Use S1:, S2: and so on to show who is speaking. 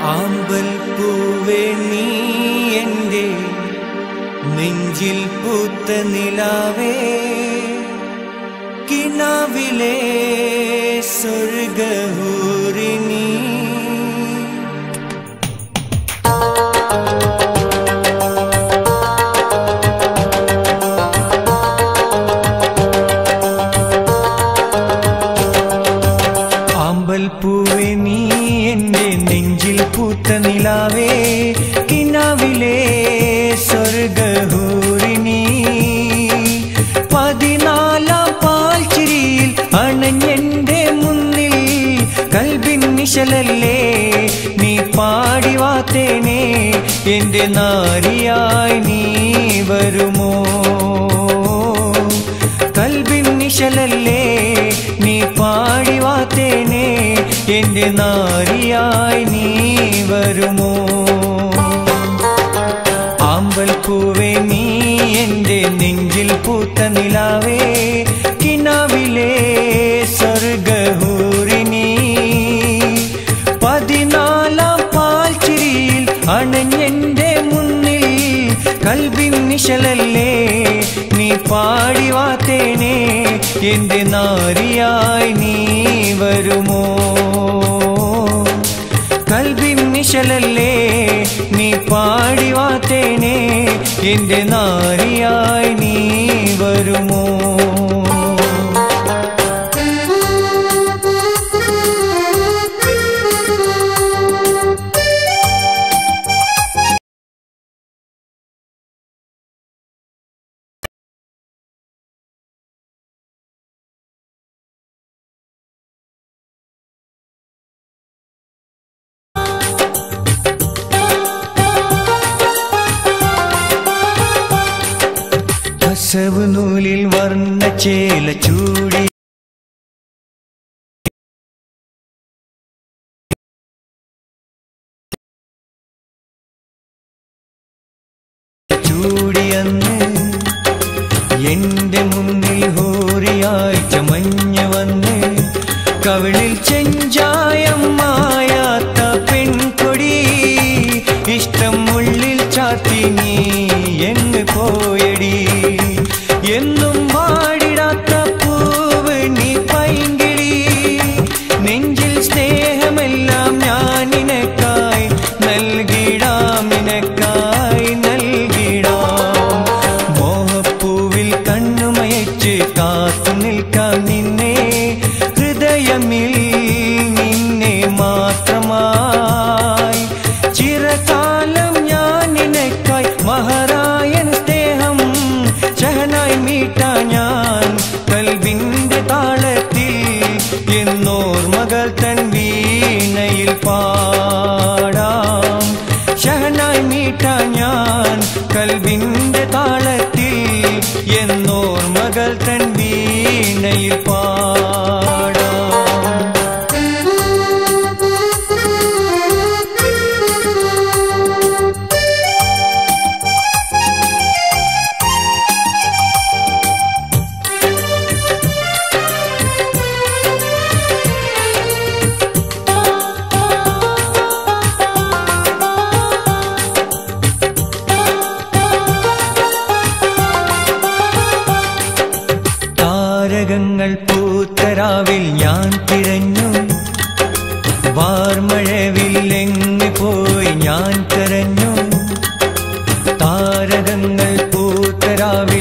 S1: ആമ്പൽ പൂവേ നീ എന്റെ നെഞ്ചിൽ പൂത്ത നിലാവേ. കിനാവിലെ സ്വർഗഹൂരിണി നിശലല്ലേ നീ പാടി വാത്തേനെ എന്റെ നാരിയായി നീ വരുമോ? കൽബിൻ നിശലല്ലേ? നീ പാടി വാത്തേനെ എന്റെ നാരിയായി നീ വരുമോ? ആമ്പൽ പൂവേ നീ എന്റെ നെഞ്ചിൽ പൂത്ത നിലാവേ. നിശലല്ലേ നീ പാടി വാത്തേനേ എന്റെ നാരിയായി നീ വരുമോ? കൽവിൻ നിശലല്ലേ? നീ പാടി വാത്തേനേ എന്റെ നാരിയായി നീ വരുമോ? നൂലിൽ വർണ ചേല ചൂടി. ചൂടിയന്ന് എന്റെ മുന്നിൽ ഹോറിയായി ചമഞ്ഞു വന്ന് കവിളിൽ ചെഞ്ചായം മായാത്ത പെൺകൊടി. ഇഷ്ടം ഉള്ളിൽ ചാത്തി നീ എന്ന് പോയടി എന്നും എന്നോർമകൾ തൻ വീണയിൽ പാടാം വാർമഴവില്ലെങ്ങ് പോയി ഞാൻ കരഞ്ഞു. താരകങ്ങൾ പൂത്തരാവിൽ